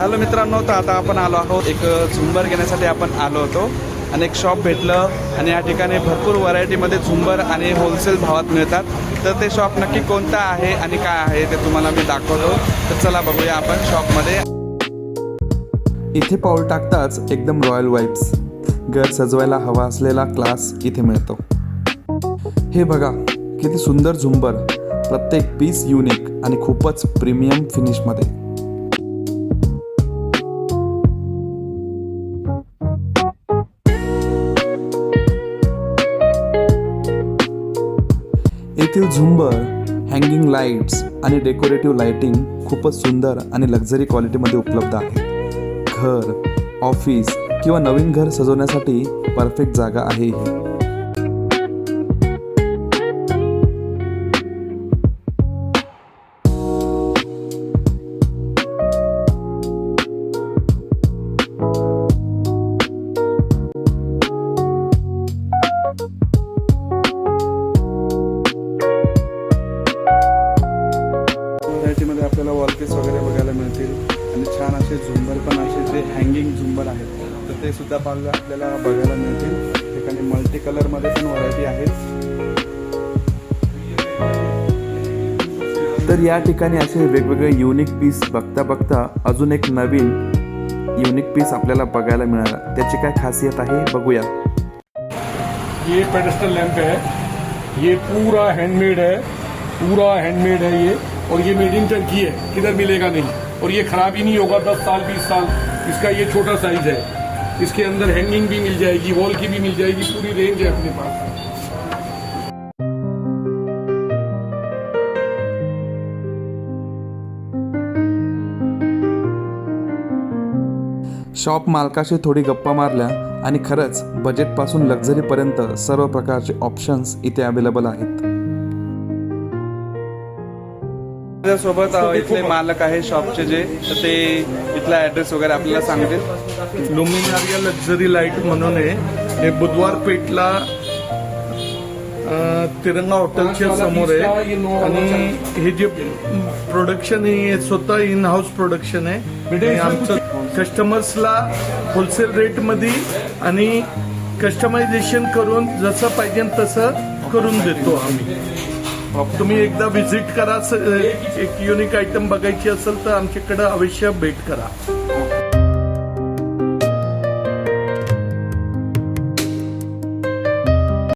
Hello मित्रांनो तर आता आपण आलो आहोत एक झुंबर घेण्यासाठी आपण आलो होतो आणि एक शॉप भेटलं आणि या ठिकाणी भरपूर व्हरायटीमध्ये झुंबर आणि होलसेल भावात मिळतात. तर ते शॉप नक्की कोणतं आहे आणि काय आहे ते तुम्हाला मी दाखवतो. तर चला बघूया आपण शॉपमध्ये. इथे पाऊल टाकताच एकदम रॉयल वाईब्स. घर सजवायला हवा असलेला क्लास इथे मिळतो. हे बघा किती सुंदर झुंबर. प्रत्येक पीस युनिक आणि खूपच प्रीमियम फिनिशमध्ये. येथील झुंबर हँगिंग लाईट्स आणि डेकोरेटिव्ह लाईटिंग खूपच सुंदर आणि लक्झरी क्वालिटीमध्ये उपलब्ध आहे. घर ऑफिस किंवा नवीन घर सजवण्यासाठी परफेक्ट जागा आहे ही. आपल्याला वॉलकेस वगैरे बघायला मिळतील. आणि छान असे झुंबर पण असे जे हँगिंग झुंबर आहेत तर ते सुद्धा पाहिलं आपल्याला बघायला मिळतील. ठिकाणी मल्टी कलरमध्ये पण व्हरायटी आहेत तर या ठिकाणी असे वेगवेगळे युनिक पीस बघता बघता अजून एक नवीन युनिक पीस आपल्याला बघायला मिळाला. त्याची काय खासियत आहे बघूया. ये पेडेस्टल लैंप है. ये पूरा हैंडमेड है. पूरा हैंडमेड है ये. और ये मेड इन टर्की है किधर मिलेगा नहीं। और ये खराब ही नहीं होगा दस साल बीस साल। इसका ये छोटा साइज है। इसके अंदर हैंगिंग भी मिल जाएगी वॉल की भी मिल जाएगी पूरी रेंज है अपने पास। शॉप मालकाशी थोडी गप्पा मारल्या आणि खरंच बजेटपासून लक्झरीपर्यंत सर्व प्रकारचे ऑप्शन्स इथे अवेलेबल आहेत. सोबत इथले मालक आहे शॉपचे जे तर ते इथला ऍड्रेस वगैरे आपल्याला सांगतील. लुमिनारिया लक्झरी लाइट म्हणून आहे. हे बुधवार पेठला तिरंगा हॉटेलच्या समोर आहे. आणि हे जे प्रोडक्शन आहे हे स्वतः इन हाऊस प्रोडक्शन आहे आमचं कस्टमर्सला होलसेल रेटमध्ये आणि कस्टमायझेशन करून जसं पाहिजे तसं करून देतो आम्ही. तुम्ही एकदा व्हिजिट करा स- एक युनिक आयटम बघायची असेल तर आमच्याकडे अवश्य भेट करा.